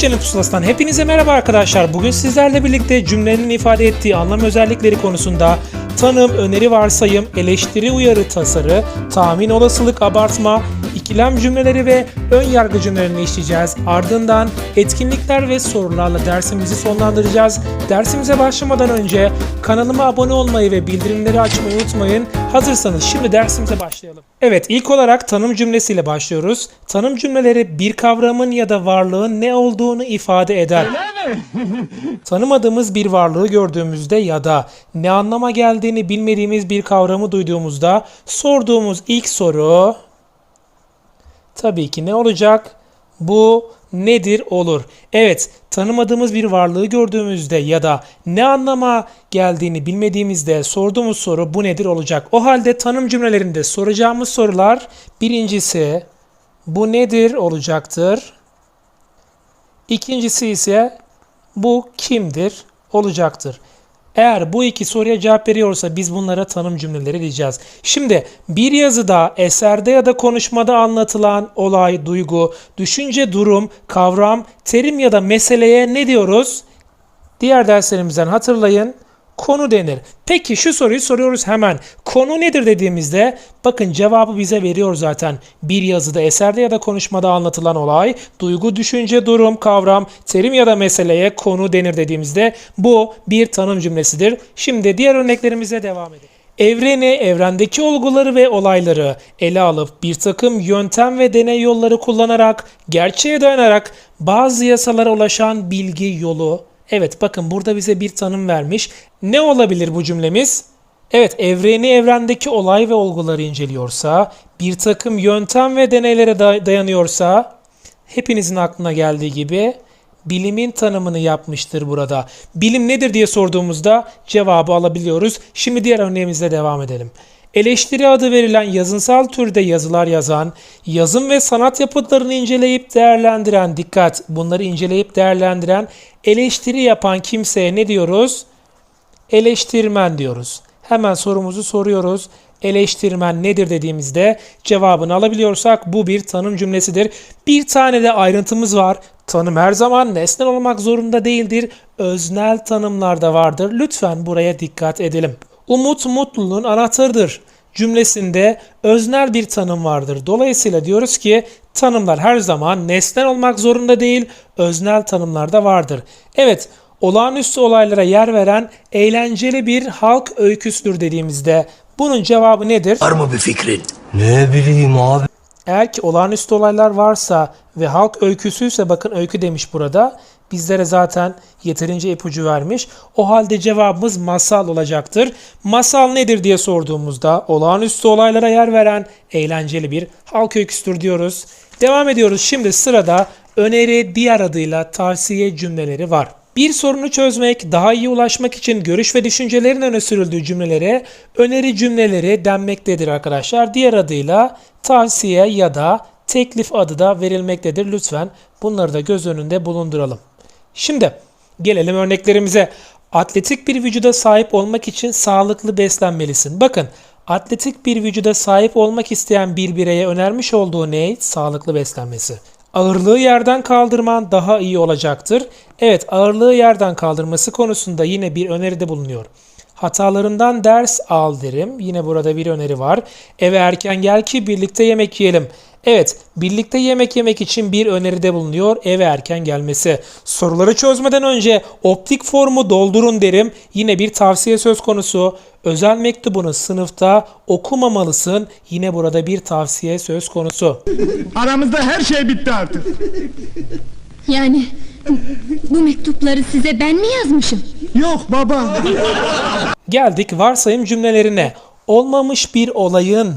Türkçenin pusulasından hepinize merhaba arkadaşlar. Bugün sizlerle birlikte cümlenin ifade ettiği anlam özellikleri konusunda tanım, öneri varsayım, eleştiri uyarı tasarı, tahmin olasılık abartma, ikilem cümleleri ve ön yargı cümlelerini işleyeceğiz. Ardından etkinlikler ve sorularla dersimizi sonlandıracağız. Dersimize başlamadan önce kanalıma abone olmayı ve bildirimleri açmayı unutmayın. Hazırsanız şimdi dersimize başlayalım. Evet ilk olarak tanım cümlesiyle başlıyoruz. Tanım cümleleri bir kavramın ya da varlığın ne olduğunu ifade eder. Tanımadığımız bir varlığı gördüğümüzde ya da ne anlama geldiğini bilmediğimiz bir kavramı duyduğumuzda sorduğumuz ilk soru tabii ki ne olacak? Bu nedir olur. Evet, tanımadığımız bir varlığı gördüğümüzde ya da ne anlama geldiğini bilmediğimizde sorduğumuz soru bu nedir olacak. O halde tanım cümlelerinde soracağımız sorular birincisi bu nedir olacaktır. İkincisi ise bu kimdir olacaktır. Eğer bu iki soruya cevap veriyorsa biz bunlara tanım cümleleri diyeceğiz. Şimdi bir yazıda, eserde ya da konuşmada anlatılan olay, duygu, düşünce, durum, kavram, terim ya da meseleye ne diyoruz? Diğer derslerimizden hatırlayın. Konu denir. Peki şu soruyu soruyoruz hemen. Konu nedir dediğimizde bakın cevabı bize veriyor zaten. Bir yazıda, eserde ya da konuşmada anlatılan olay, duygu, düşünce, durum, kavram, terim ya da meseleye konu denir dediğimizde bu bir tanım cümlesidir. Şimdi diğer örneklerimize devam edelim. Evreni, evrendeki olguları ve olayları ele alıp bir takım yöntem ve deney yolları kullanarak, gerçeğe dayanarak bazı yasalara ulaşan bilgi yolu Evet bakın burada bize bir tanım vermiş. Ne olabilir bu cümlemiz? Evet evreni evrendeki olay ve olguları inceliyorsa, bir takım yöntem ve deneylere day- dayanıyorsa, hepinizin aklına geldiği gibi bilimin tanımını yapmıştır burada. Bilim nedir diye sorduğumuzda cevabı alabiliyoruz. Şimdi diğer örneğimizle devam edelim. Eleştiri adı verilen yazınsal türde yazılar yazan, yazım ve sanat yapıtlarını inceleyip değerlendiren, dikkat bunları inceleyip değerlendiren, eleştiri yapan kimseye ne diyoruz? Eleştirmen diyoruz. Hemen sorumuzu soruyoruz. Eleştirmen nedir dediğimizde cevabını alabiliyorsak bu bir tanım cümlesidir. Bir tane de ayrıntımız var. Tanım her zaman nesnel olmak zorunda değildir. Öznel tanımlar da vardır. Lütfen buraya dikkat edelim. Umut mutluluğun anahtarıdır cümlesinde öznel bir tanım vardır. Dolayısıyla diyoruz ki tanımlar her zaman nesnel olmak zorunda değil, öznel tanımlar da vardır. Evet, olağanüstü olaylara yer veren eğlenceli bir halk öyküsüdür dediğimizde bunun cevabı nedir? Var mı bir fikrin? Ne bileyim abi. Eğer ki olağanüstü olaylar varsa ve halk öyküsüyse bakın öykü demiş burada. Bizlere zaten yeterince ipucu vermiş. O halde cevabımız masal olacaktır. Masal nedir diye sorduğumuzda olağanüstü olaylara yer veren eğlenceli bir halk öyküsüdür diyoruz. Devam ediyoruz. Şimdi sırada öneri diğer adıyla tavsiye cümleleri var. Bir sorunu çözmek, daha iyi ulaşmak için görüş ve düşüncelerin öne sürüldüğü cümlelere öneri cümleleri denmektedir arkadaşlar. Diğer adıyla tavsiye ya da teklif adı da verilmektedir. Lütfen bunları da göz önünde bulunduralım. Şimdi gelelim örneklerimize. Atletik bir vücuda sahip olmak için sağlıklı beslenmelisin. Bakın atletik bir vücuda sahip olmak isteyen bir bireye önermiş olduğu ne? Sağlıklı beslenmesi. Ağırlığı yerden kaldırman daha iyi olacaktır. Evet ağırlığı yerden kaldırması konusunda yine bir öneride bulunuyor. Hatalarından ders al derim. Yine burada bir öneri var. Eve erken gel ki birlikte yemek yiyelim. Evet, birlikte yemek yemek için bir öneride bulunuyor eve erken gelmesi. Soruları çözmeden önce optik formu doldurun derim. Yine bir tavsiye söz konusu. Özel mektubunu sınıfta okumamalısın. Yine burada bir tavsiye söz konusu. Aramızda her şey bitti artık. Yani bu mektupları size ben mi yazmışım? Yok baba. Geldik varsayım cümlelerine. Olmamış bir olayın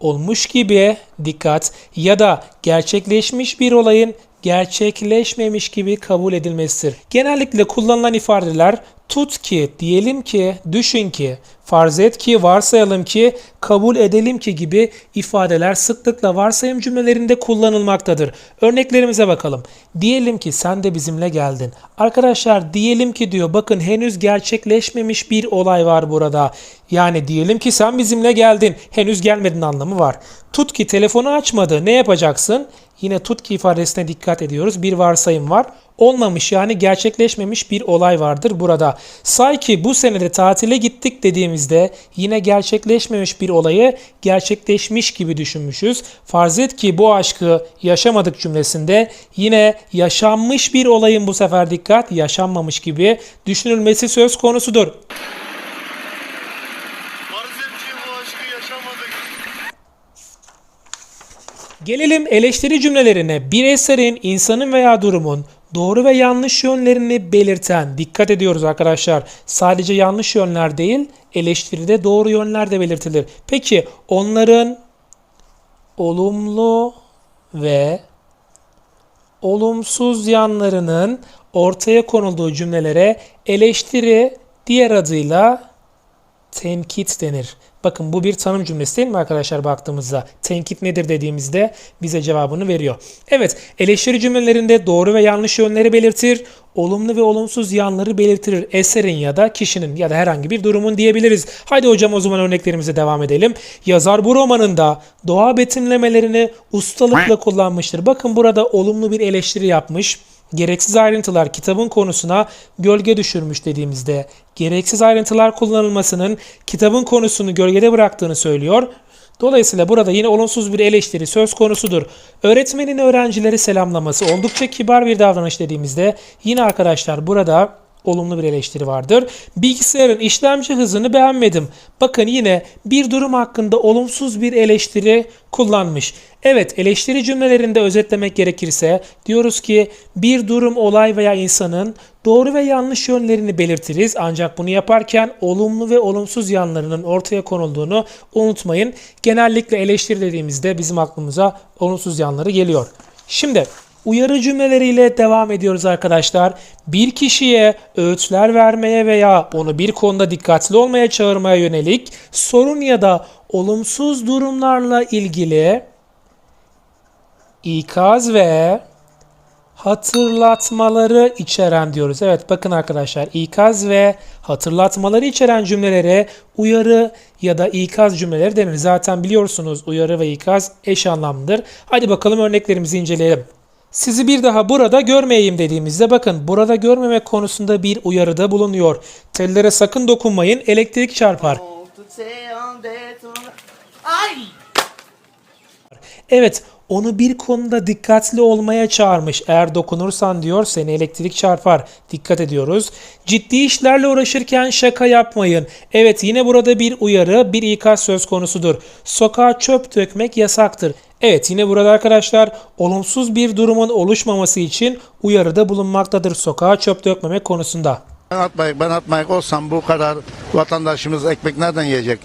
olmuş gibi dikkat ya da gerçekleşmiş bir olayın gerçekleşmemiş gibi kabul edilmesidir. Genellikle kullanılan ifadeler tut ki, diyelim ki, düşün ki, farz et ki, varsayalım ki, kabul edelim ki gibi ifadeler sıklıkla varsayım cümlelerinde kullanılmaktadır. Örneklerimize bakalım. Diyelim ki sen de bizimle geldin. Arkadaşlar diyelim ki diyor bakın henüz gerçekleşmemiş bir olay var burada. Yani diyelim ki sen bizimle geldin. Henüz gelmedin anlamı var. Tut ki telefonu açmadı. Ne yapacaksın? Yine tut ki ifadesine dikkat ediyoruz. Bir varsayım var. Olmamış yani gerçekleşmemiş bir olay vardır burada. Say ki bu senede tatile gittik dediğimizde yine gerçekleşmemiş bir olayı gerçekleşmiş gibi düşünmüşüz. Farz et ki bu aşkı yaşamadık cümlesinde yine yaşanmış bir olayın bu sefer dikkat yaşanmamış gibi düşünülmesi söz konusudur. Gelelim eleştiri cümlelerine. Bir eserin, insanın veya durumun doğru ve yanlış yönlerini belirten, dikkat ediyoruz arkadaşlar. Sadece yanlış yönler değil, eleştiride doğru yönler de belirtilir. Peki onların olumlu ve olumsuz yanlarının ortaya konulduğu cümlelere eleştiri diğer adıyla tenkit denir. Bakın bu bir tanım cümlesi değil mi arkadaşlar baktığımızda? Tenkit nedir dediğimizde bize cevabını veriyor. Evet eleştiri cümlelerinde doğru ve yanlış yönleri belirtir. Olumlu ve olumsuz yanları belirtir. Eserin ya da kişinin ya da herhangi bir durumun diyebiliriz. Haydi hocam o zaman örneklerimize devam edelim. Yazar bu romanında doğa betimlemelerini ustalıkla kullanmıştır. Bakın burada olumlu bir eleştiri yapmış. Gereksiz ayrıntılar kitabın konusuna gölge düşürmüş dediğimizde gereksiz ayrıntılar kullanılmasının kitabın konusunu gölgede bıraktığını söylüyor. Dolayısıyla burada yine olumsuz bir eleştiri söz konusudur. Öğretmenin öğrencileri selamlaması oldukça kibar bir davranış dediğimizde yine arkadaşlar burada olumlu bir eleştiri vardır. Bilgisayarın işlemci hızını beğenmedim. Bakın yine bir durum hakkında olumsuz bir eleştiri kullanmış. Evet eleştiri cümlelerinde özetlemek gerekirse diyoruz ki bir durum, olay veya insanın doğru ve yanlış yönlerini belirtiriz. Ancak bunu yaparken olumlu ve olumsuz yanlarının ortaya konulduğunu unutmayın. Genellikle eleştiri dediğimizde bizim aklımıza olumsuz yanları geliyor. Şimdi Uyarı cümleleriyle devam ediyoruz arkadaşlar. Bir kişiye öğütler vermeye veya onu bir konuda dikkatli olmaya çağırmaya yönelik sorun ya da olumsuz durumlarla ilgili ikaz ve hatırlatmaları içeren diyoruz. Evet bakın arkadaşlar ikaz ve hatırlatmaları içeren cümlelere uyarı ya da ikaz cümleleri denir. Zaten biliyorsunuz uyarı ve ikaz eş anlamlıdır. Hadi bakalım örneklerimizi inceleyelim. Sizi bir daha burada görmeyeyim dediğimizde bakın burada görmemek konusunda bir uyarıda bulunuyor. Tellere sakın dokunmayın elektrik çarpar. Ay! Evet onu bir konuda dikkatli olmaya çağırmış. Eğer dokunursan diyor seni elektrik çarpar. Dikkat ediyoruz. Ciddi işlerle uğraşırken şaka yapmayın. Evet yine burada bir uyarı, bir ikaz söz konusudur. Sokağa çöp dökmek yasaktır. Evet yine burada arkadaşlar olumsuz bir durumun oluşmaması için uyarıda bulunmaktadır sokağa çöp dökmemek konusunda. Ben atmayık, ben atmayık olsam bu kadar vatandaşımız ekmek nereden yiyecek?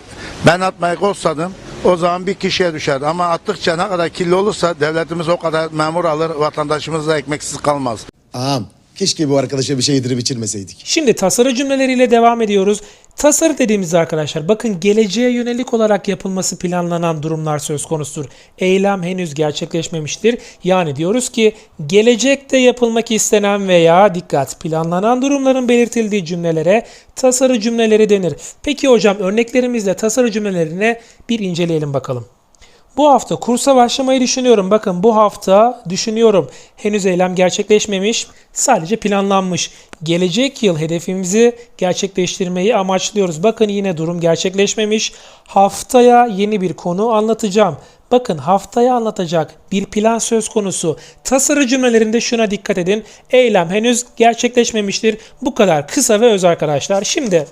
Ben atmayık olsadım o zaman bir kişiye düşer. Ama attıkça ne kadar kirli olursa devletimiz o kadar memur alır, vatandaşımız da ekmeksiz kalmaz. Ağam keşke bu arkadaşa bir şey yedirip içirmeseydik. Şimdi tasarı cümleleriyle devam ediyoruz. Tasarı dediğimizde arkadaşlar bakın geleceğe yönelik olarak yapılması planlanan durumlar söz konusudur. Eylem henüz gerçekleşmemiştir. Yani diyoruz ki gelecekte yapılmak istenen veya dikkat planlanan durumların belirtildiği cümlelere tasarı cümleleri denir. Peki hocam örneklerimizle tasarı cümlelerine bir inceleyelim bakalım. Bu hafta kursa başlamayı düşünüyorum. Bakın bu hafta düşünüyorum. Henüz eylem gerçekleşmemiş. Sadece planlanmış. Gelecek yıl hedefimizi gerçekleştirmeyi amaçlıyoruz. Bakın yine durum gerçekleşmemiş. Haftaya yeni bir konu anlatacağım. Bakın haftaya anlatacak bir plan söz konusu. Tasarı cümlelerinde şuna dikkat edin. Eylem henüz gerçekleşmemiştir. Bu kadar kısa ve öz arkadaşlar. Şimdi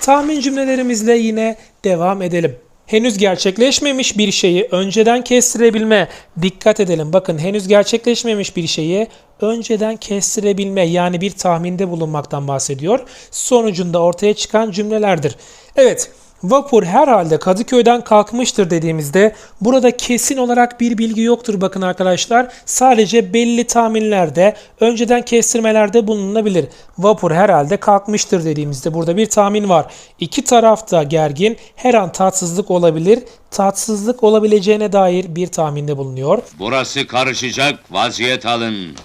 tahmin cümlelerimizle yine devam edelim. Henüz gerçekleşmemiş bir şeyi önceden kestirebilme. Dikkat edelim. Bakın henüz gerçekleşmemiş bir şeyi önceden kestirebilme yani bir tahminde bulunmaktan bahsediyor. Sonucunda ortaya çıkan cümlelerdir. Evet. Vapur herhalde Kadıköy'den kalkmıştır dediğimizde burada kesin olarak bir bilgi yoktur bakın arkadaşlar. Sadece belli tahminlerde, önceden kestirmelerde bulunabilir. Vapur herhalde kalkmıştır dediğimizde burada bir tahmin var. İki tarafta gergin, her an tatsızlık olabilir. Tatsızlık olabileceğine dair bir tahminde bulunuyor. Burası karışacak, vaziyet alın.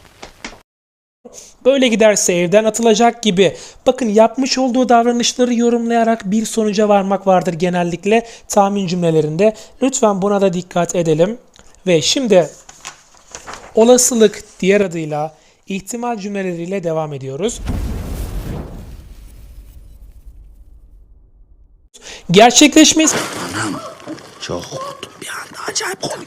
Böyle giderse evden atılacak gibi. Bakın yapmış olduğu davranışları yorumlayarak bir sonuca varmak vardır genellikle tahmin cümlelerinde. Lütfen buna da dikkat edelim. Ve şimdi olasılık diğer adıyla ihtimal cümleleriyle devam ediyoruz. Gerçekleşmesi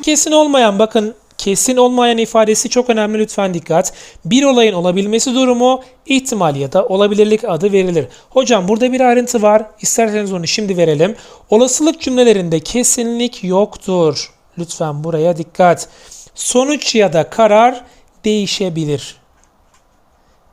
Kesin olmayan bakın kesin olmayan ifadesi çok önemli lütfen dikkat. Bir olayın olabilmesi durumu ihtimal ya da olabilirlik adı verilir. Hocam burada bir ayrıntı var. İsterseniz onu şimdi verelim. Olasılık cümlelerinde kesinlik yoktur. Lütfen buraya dikkat. Sonuç ya da karar değişebilir.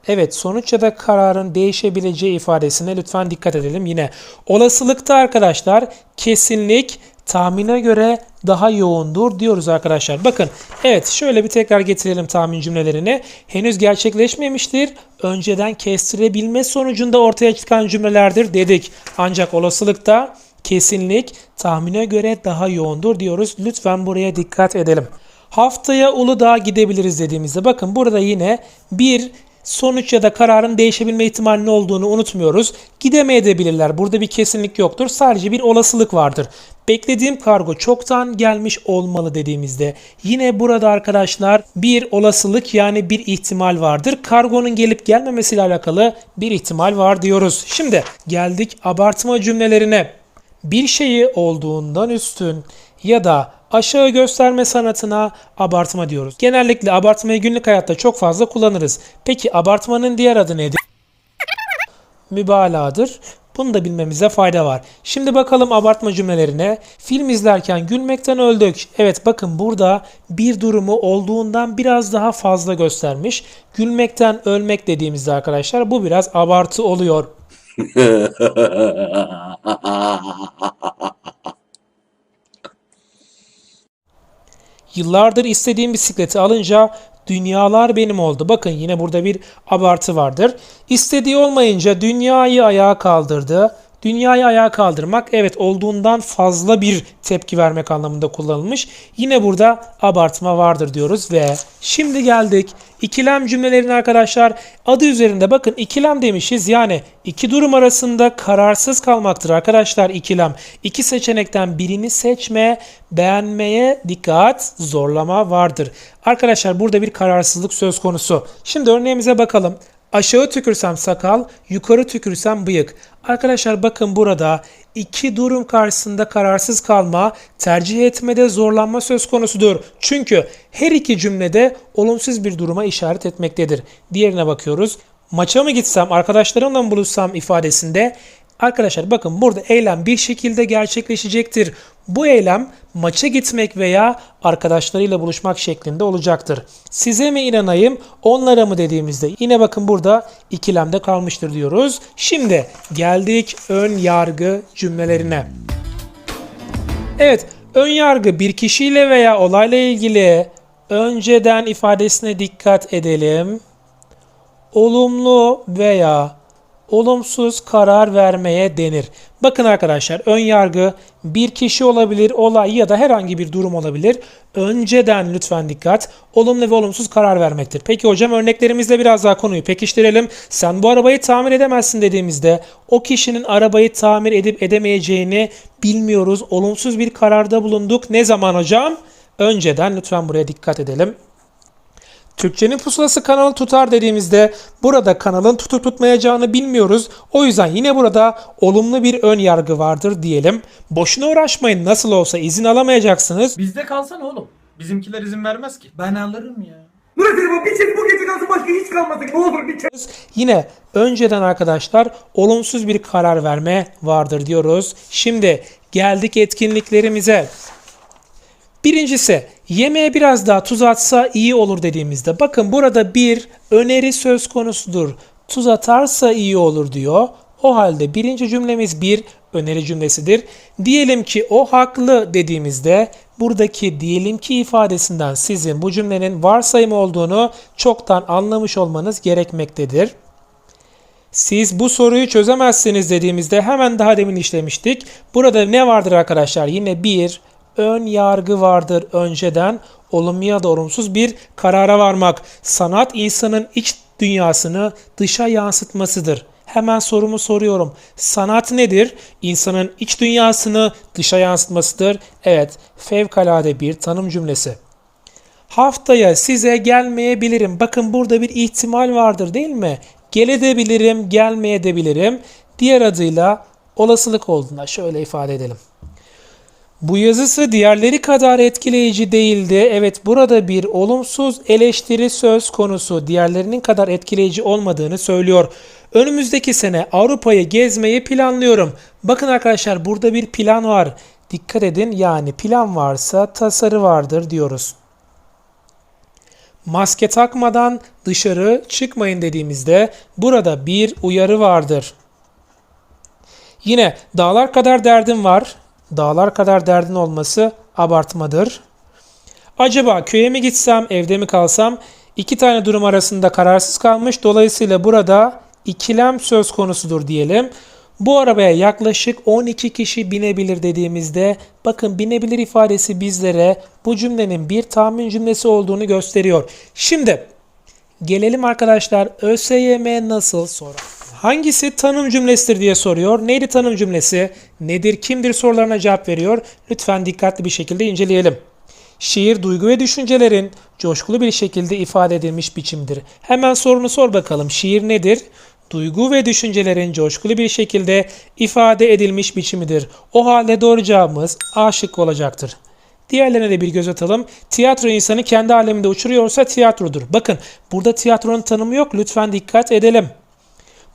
Evet sonuç ya da kararın değişebileceği ifadesine lütfen dikkat edelim. Yine olasılıkta arkadaşlar kesinlik tahmine göre daha yoğundur diyoruz arkadaşlar. Bakın evet şöyle bir tekrar getirelim tahmin cümlelerini. Henüz gerçekleşmemiştir. Önceden kestirebilme sonucunda ortaya çıkan cümlelerdir dedik. Ancak olasılıkta kesinlik tahmine göre daha yoğundur diyoruz. Lütfen buraya dikkat edelim. Haftaya Uludağ'a gidebiliriz dediğimizde bakın burada yine bir sonuç ya da kararın değişebilme ihtimalinin olduğunu unutmuyoruz. Gidemeyebilirler. Burada bir kesinlik yoktur. Sadece bir olasılık vardır. Beklediğim kargo çoktan gelmiş olmalı dediğimizde yine burada arkadaşlar bir olasılık yani bir ihtimal vardır. Kargonun gelip gelmemesiyle alakalı bir ihtimal var diyoruz. Şimdi geldik abartma cümlelerine. Bir şeyi olduğundan üstün ya da aşağı gösterme sanatına abartma diyoruz. Genellikle abartmayı günlük hayatta çok fazla kullanırız. Peki abartmanın diğer adı nedir? Mübalağadır. Bunu da bilmemize fayda var. Şimdi bakalım abartma cümlelerine. Film izlerken gülmekten öldük. Evet bakın burada bir durumu olduğundan biraz daha fazla göstermiş. Gülmekten ölmek dediğimizde arkadaşlar bu biraz abartı oluyor. Yıllardır istediğim bisikleti alınca dünyalar benim oldu. Bakın yine burada bir abartı vardır. İstediği olmayınca dünyayı ayağa kaldırdı. Dünyayı ayağa kaldırmak evet olduğundan fazla bir tepki vermek anlamında kullanılmış. Yine burada abartma vardır diyoruz ve şimdi geldik ikilem cümlelerine arkadaşlar. Adı üzerinde bakın ikilem demişiz yani iki durum arasında kararsız kalmaktır arkadaşlar ikilem. İki seçenekten birini seçme, beğenmeye dikkat, zorlama vardır. Arkadaşlar burada bir kararsızlık söz konusu. Şimdi örneğimize bakalım. Aşağı tükürsem sakal, yukarı tükürsem bıyık. Arkadaşlar bakın burada iki durum karşısında kararsız kalma, tercih etmede zorlanma söz konusudur. Çünkü her iki cümlede olumsuz bir duruma işaret etmektedir. Diğerine bakıyoruz. Maça mı gitsem, arkadaşlarımla mı buluşsam ifadesinde Arkadaşlar bakın burada eylem bir şekilde gerçekleşecektir. Bu eylem maça gitmek veya arkadaşlarıyla buluşmak şeklinde olacaktır. Size mi inanayım, onlara mı dediğimizde yine bakın burada ikilemde kalmıştır diyoruz. Şimdi geldik ön yargı cümlelerine. Evet, ön yargı bir kişiyle veya olayla ilgili önceden ifadesine dikkat edelim. Olumlu veya olumsuz karar vermeye denir. Bakın arkadaşlar ön yargı bir kişi olabilir, olay ya da herhangi bir durum olabilir. Önceden lütfen dikkat. Olumlu ve olumsuz karar vermektir. Peki hocam örneklerimizle biraz daha konuyu pekiştirelim. Sen bu arabayı tamir edemezsin dediğimizde o kişinin arabayı tamir edip edemeyeceğini bilmiyoruz. Olumsuz bir kararda bulunduk. Ne zaman hocam? Önceden lütfen buraya dikkat edelim. Türkçenin pusulası kanalı tutar dediğimizde burada kanalın tutup tutmayacağını bilmiyoruz. O yüzden yine burada olumlu bir ön yargı vardır diyelim. Boşuna uğraşmayın nasıl olsa izin alamayacaksınız. Bizde kalsana oğlum. Bizimkiler izin vermez ki. Ben alırım ya. Yine önceden arkadaşlar olumsuz bir karar verme vardır diyoruz. Şimdi geldik etkinliklerimize. Birincisi yemeğe biraz daha tuz atsa iyi olur dediğimizde bakın burada bir öneri söz konusudur. Tuz atarsa iyi olur diyor. O halde birinci cümlemiz bir öneri cümlesidir. Diyelim ki o haklı dediğimizde buradaki diyelim ki ifadesinden sizin bu cümlenin varsayım olduğunu çoktan anlamış olmanız gerekmektedir. Siz bu soruyu çözemezsiniz dediğimizde hemen daha demin işlemiştik. Burada ne vardır arkadaşlar? Yine bir ön yargı vardır önceden olumlu ya da olumsuz bir karara varmak. Sanat insanın iç dünyasını dışa yansıtmasıdır. Hemen sorumu soruyorum. Sanat nedir? İnsanın iç dünyasını dışa yansıtmasıdır. Evet, fevkalade bir tanım cümlesi. Haftaya size gelmeyebilirim. Bakın burada bir ihtimal vardır değil mi? Gelebilirim, gelmeyebilirim. Diğer adıyla olasılık olduğunda şöyle ifade edelim. Bu yazısı diğerleri kadar etkileyici değildi. Evet burada bir olumsuz eleştiri söz konusu. Diğerlerinin kadar etkileyici olmadığını söylüyor. Önümüzdeki sene Avrupa'yı gezmeyi planlıyorum. Bakın arkadaşlar burada bir plan var. Dikkat edin yani plan varsa tasarı vardır diyoruz. Maske takmadan dışarı çıkmayın dediğimizde burada bir uyarı vardır. Yine dağlar kadar derdim var. Dağlar kadar derdin olması abartmadır. Acaba köye mi gitsem, evde mi kalsam? İki tane durum arasında kararsız kalmış. Dolayısıyla burada ikilem söz konusudur diyelim. Bu arabaya yaklaşık 12 kişi binebilir dediğimizde bakın binebilir ifadesi bizlere bu cümlenin bir tahmin cümlesi olduğunu gösteriyor. Şimdi Gelelim arkadaşlar ÖSYM nasıl sorar? Hangisi tanım cümlesidir diye soruyor. Neydi tanım cümlesi? Nedir, kimdir sorularına cevap veriyor. Lütfen dikkatli bir şekilde inceleyelim. Şiir duygu ve düşüncelerin coşkulu bir şekilde ifade edilmiş biçimdir. Hemen sorunu sor bakalım. Şiir nedir? Duygu ve düşüncelerin coşkulu bir şekilde ifade edilmiş biçimidir. O halde doğru cevabımız A şıkkı olacaktır. Diğerlerine de bir göz atalım. Tiyatro insanı kendi aleminde uçuruyorsa tiyatrodur. Bakın burada tiyatronun tanımı yok. Lütfen dikkat edelim.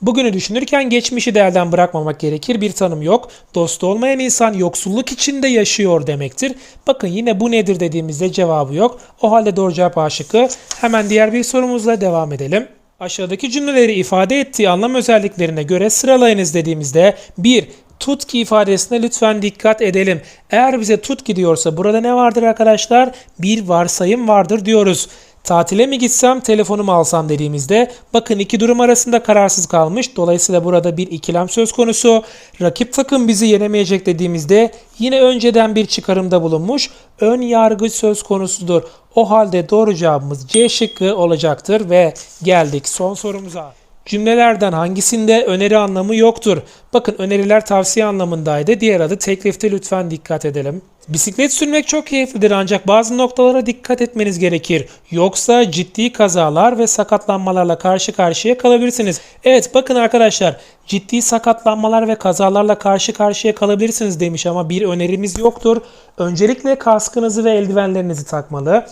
Bugünü düşünürken geçmişi de elden bırakmamak gerekir. Bir tanım yok. Dostu olmayan insan yoksulluk içinde yaşıyor demektir. Bakın yine bu nedir dediğimizde cevabı yok. O halde doğru cevap A şıkkı. Hemen diğer bir sorumuzla devam edelim. Aşağıdaki cümleleri ifade ettiği anlam özelliklerine göre sıralayınız dediğimizde 1. Tut ki ifadesine lütfen dikkat edelim. Eğer bize tut ki diyorsa burada ne vardır arkadaşlar? Bir varsayım vardır diyoruz. Tatile mi gitsem, telefonumu alsam dediğimizde bakın iki durum arasında kararsız kalmış. Dolayısıyla burada bir ikilem söz konusu. Rakip takım bizi yenemeyecek dediğimizde yine önceden bir çıkarımda bulunmuş. Ön yargı söz konusudur. O halde doğru cevabımız C şıkkı olacaktır ve geldik son sorumuza. Cümlelerden hangisinde öneri anlamı yoktur? Bakın öneriler tavsiye anlamındaydı. Diğer adı teklifte lütfen dikkat edelim. Bisiklet sürmek çok keyiflidir ancak bazı noktalara dikkat etmeniz gerekir. Yoksa ciddi kazalar ve sakatlanmalarla karşı karşıya kalabilirsiniz. Evet bakın arkadaşlar ciddi sakatlanmalar ve kazalarla karşı karşıya kalabilirsiniz demiş ama bir önerimiz yoktur. Öncelikle kaskınızı ve eldivenlerinizi takmalı.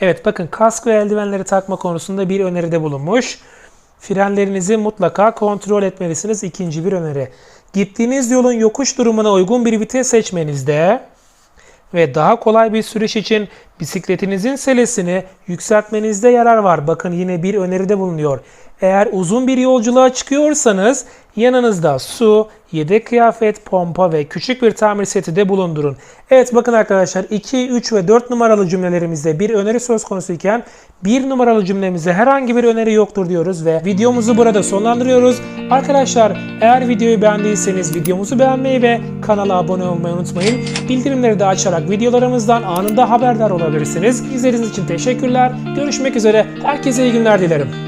Evet bakın kask ve eldivenleri takma konusunda bir öneride bulunmuş. Frenlerinizi mutlaka kontrol etmelisiniz. İkinci bir öneri. Gittiğiniz yolun yokuş durumuna uygun bir vites seçmenizde ve daha kolay bir sürüş için bisikletinizin selesini yükseltmenizde yarar var. Bakın yine bir öneride bulunuyor. Eğer uzun bir yolculuğa çıkıyorsanız yanınızda su, yedek kıyafet, pompa ve küçük bir tamir seti de bulundurun. Evet bakın arkadaşlar 2, 3 ve 4 numaralı cümlelerimizde bir öneri söz konusu iken 1 numaralı cümlemizde herhangi bir öneri yoktur diyoruz ve videomuzu burada sonlandırıyoruz. Arkadaşlar eğer videoyu beğendiyseniz videomuzu beğenmeyi ve kanala abone olmayı unutmayın. Bildirimleri de açarak videolarımızdan anında haberdar olabilirsiniz. İzlediğiniz için teşekkürler. Görüşmek üzere. Herkese iyi günler dilerim.